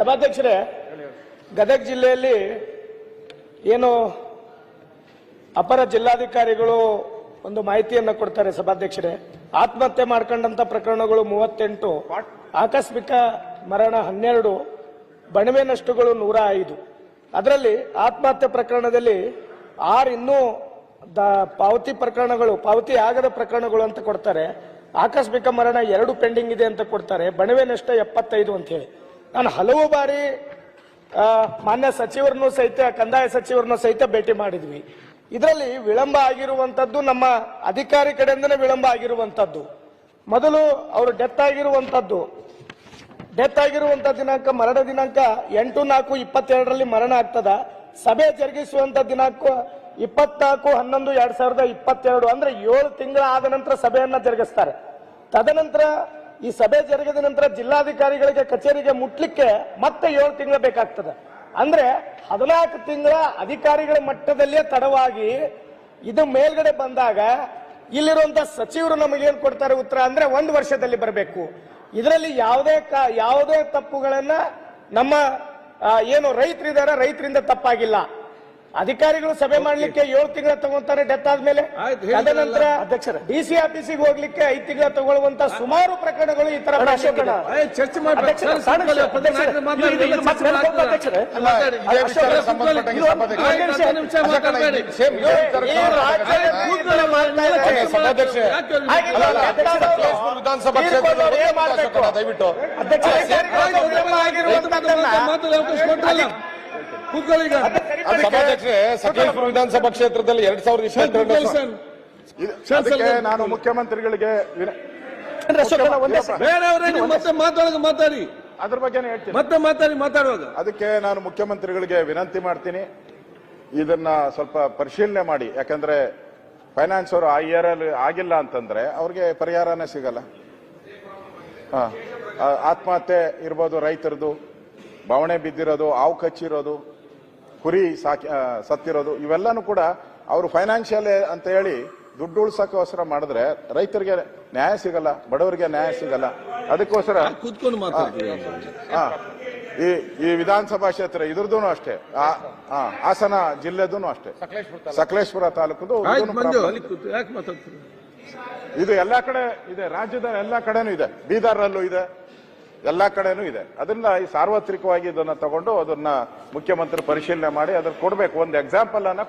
ಸಭಾಧ್ಯಕ್ಷರೇ, ಗದಗ ಜಿಲ್ಲೆಯಲ್ಲಿ ಏನು ಅಪರ ಜಿಲ್ಲಾಧಿಕಾರಿಗಳು ಒಂದು ಮಾಹಿತಿಯನ್ನ ಕೊಡ್ತಾರೆ ಸಭಾಧ್ಯಕ್ಷರೇ? ಆತ್ಮಹತ್ಯೆ ಮಾಡ್ಕೊಂಡಂತ ಪ್ರಕರಣಗಳು ಮೂವತ್ತೆಂಟು ಆಕಸ್ಮಿಕ ಮರಣ ಹನ್ನೆರಡು ಬಣವೆ ನಷ್ಟಗಳು ನೂರ ಐದು. ಅದರಲ್ಲಿ ಆತ್ಮಹತ್ಯೆ ಪ್ರಕರಣದಲ್ಲಿ ಆರು ಇನ್ನೂ ದ ಪಾವತಿ ಪ್ರಕರಣಗಳು, ಪಾವತಿ ಆಗದ ಪ್ರಕರಣಗಳು ಅಂತ ಕೊಡ್ತಾರೆ. ಆಕಸ್ಮಿಕ ಮರಣ ಎರಡು ಪೆಂಡಿಂಗ್ ಇದೆ ಅಂತ ಕೊಡ್ತಾರೆ. ಬಣವೆ ನಷ್ಟ ಎಪ್ಪತ್ತೈದು ಅಂತ ಹೇಳಿ. ನಾನು ಹಲವು ಬಾರಿ ಮಾನ್ಯ ಸಚಿವರನ್ನು ಸಹಿತ, ಕಂದಾಯ ಸಚಿವರನ್ನು ಸಹಿತ ಭೇಟಿ ಮಾಡಿದ್ವಿ. ಇದರಲ್ಲಿ ವಿಳಂಬ ಆಗಿರುವಂತದ್ದು ನಮ್ಮ ಅಧಿಕಾರಿ ಕಡೆಯಿಂದನೇ ವಿಳಂಬ ಆಗಿರುವಂತದ್ದು. ಮೊದಲು ಅವರು ಡೆತ್ ಆಗಿರುವಂತದ್ದು. ಡೆತ್ ಆಗಿರುವಂತ ದಿನಾಂಕ ಮರಣ ದಿನಾಂಕ ಎಂಟು ನಾಲ್ಕು ಇಪ್ಪತ್ತೆರಡರಲ್ಲಿ ಮರಣ ಆಗ್ತದ. ಸಭೆ ಜರುಗಿಸುವಂಥ ದಿನಾಂಕ ಇಪ್ಪತ್ನಾಲ್ಕು, ಹನ್ನೊಂದು, ಎರಡ್ ಸಾವಿರದ ಇಪ್ಪತ್ತೆರಡು ಅಂದ್ರೆ ಏಳು ತಿಂಗಳ ಆದ ನಂತರ ಸಭೆಯನ್ನ ಜರುಗಿಸ್ತಾರೆ. ತದನಂತರ ಈ ಸಭೆ ಜರುಗಿದ ನಂತರ ಜಿಲ್ಲಾಧಿಕಾರಿಗಳಿಗೆ ಕಚೇರಿಗೆ ಮುಟ್ಲಿಕ್ಕೆ ಮತ್ತೆ ಏಳು ತಿಂಗಳು ಬೇಕಾಗ್ತದೆ. ಅಂದ್ರೆ ಹದಿನಾಲ್ಕು ತಿಂಗಳ ಅಧಿಕಾರಿಗಳ ಮಟ್ಟದಲ್ಲೇ ತಡವಾಗಿ ಇದು ಮೇಲ್ಗಡೆ ಬಂದಾಗ ಇಲ್ಲಿರುವಂತ ಸಚಿವರು ನಮಗೇನು ಕೊಡ್ತಾರೆ ಉತ್ತರ ಅಂದ್ರೆ ಒಂದು ವರ್ಷದಲ್ಲಿ ಬರಬೇಕು. ಇದರಲ್ಲಿ ಯಾವುದೇ ಯಾವುದೇ ತಪ್ಪುಗಳನ್ನ ನಮ್ಮ ಏನು ರೈತರಿದ್ದಾರೆ ರೈತರಿಂದ ತಪ್ಪಾಗಿಲ್ಲ. ಅಧಿಕಾರಿಗಳು ಸಭೆ ಮಾಡ್ಲಿಕ್ಕೆ ಏಳು ತಿಂಗಳ ತಗೊಂತಾರೆ ಡೆತ್ ಆದ್ಮೇಲೆ. ತದನಂತರ ಅಧ್ಯಕ್ಷರ ಡಿ ಸಿ ಆಫೀಸಿಗೆ ಹೋಗ್ಲಿಕ್ಕೆ ಐದು ತಿಂಗಳ ತಗೊಳ್ಳುವಂತ ಸುಮಾರು ಪ್ರಕರಣಗಳು ಈ ತರ ವಿಧಾನಸಭಾ ದಯವಿಟ್ಟು ಅಧ್ಯಕ್ಷ. ಕೂತ್ಕೊಳ್ಳಿ ಸಭಾಧ್ಯಕ್ಷರೇ ಸಕಲೇಶ್ಪುರ ವಿಧಾನಸಭಾ ಕ್ಷೇತ್ರದಲ್ಲಿ ಎರಡ್ ಸಾವಿರದ ಇಪ್ಪತ್ತೆರಡು ನಾನು ಮುಖ್ಯಮಂತ್ರಿಗಳಿಗೆ ಮಾತಾಡೋದು ಮಾತಾಡಿ. ಅದ್ರ ಬಗ್ಗೆನೇ ಹೇಳ್ತೀನಿ. ಮತ್ತೆ ಮಾತಾಡಿ ಮಾತಾಡುವಾಗ. ಅದಕ್ಕೆ ನಾನು ಮುಖ್ಯಮಂತ್ರಿಗಳಿಗೆ ವಿನಂತಿ ಮಾಡ್ತೀನಿ. ಇದನ್ನ ಸ್ವಲ್ಪ ಪರಿಶೀಲನೆ ಮಾಡಿ. ಯಾಕಂದ್ರೆ ಫೈನಾನ್ಸ್ ಅವರು ಆ ಇಯರ್ ಅಲ್ಲಿ ಆಗಿಲ್ಲ ಅಂತಂದ್ರೆ ಅವ್ರಿಗೆ ಪರಿಹಾರನೇ ಸಿಗಲ್ಲ. ಆ, ಆತ್ಮಹತ್ಯೆ ಇರ್ಬೋದು ರೈತರದು ಬವಣೆ ಬಿದ್ದಿರೋದು ಹಾವು ಕಚ್ಚಿರೋದು ಕುರಿ ಸಾಕಿ ಸತ್ತಿರೋದು ಇವೆಲ್ಲನೂ ಕೂಡ ಅವರು ಫೈನಾನ್ಷಿಯಲ್ ಅಂತ ಹೇಳಿ ದುಡ್ಡು ಉಳ್ಸಕ್ಕೋಸ್ಕರ ಮಾಡಿದ್ರೆ ರೈತರಿಗೆ ನ್ಯಾಯ ಸಿಗಲ್ಲ ಬಡವರಿಗೆ ನ್ಯಾಯ ಸಿಗಲ್ಲ. ಅದಕ್ಕೋಸ್ಕರ ಕೂತ್ಕೊಂಡು ಮಾತಾಡ್ತೀವಿ ಈ ಈ ವಿಧಾನಸಭಾ ಕ್ಷೇತ್ರ ಇದ್ರದ್ದು ಅಷ್ಟೇ. ಹಾಸನ ಜಿಲ್ಲೆದೂ ಅಷ್ಟೇ. ಸಕಲೇಶ್ಪುರ ತಾಲೂಕುದು ಇದು ಎಲ್ಲಾ ಕಡೆ ಇದೆ ರಾಜ್ಯದ ಎಲ್ಲಾ ಕಡೆನೂ ಇದೆ. ಬೀದರಲ್ಲೂ ಇದೆ. ಎಲ್ಲಾ ಕಡೆನೂ ಇದೆ. ಅದನ್ನ ಈ ಸಾರ್ವತ್ರಿಕವಾಗಿ ಇದನ್ನ ತಗೊಂಡು ಅದನ್ನ ಮುಖ್ಯಮಂತ್ರಿ ಪರಿಶೀಲನೆ ಮಾಡಿ ಅದನ್ನ ಕೊಡಬೇಕು. ಒಂದು ಎಕ್ಸಾಂಪಲ್ ಅನ್ನ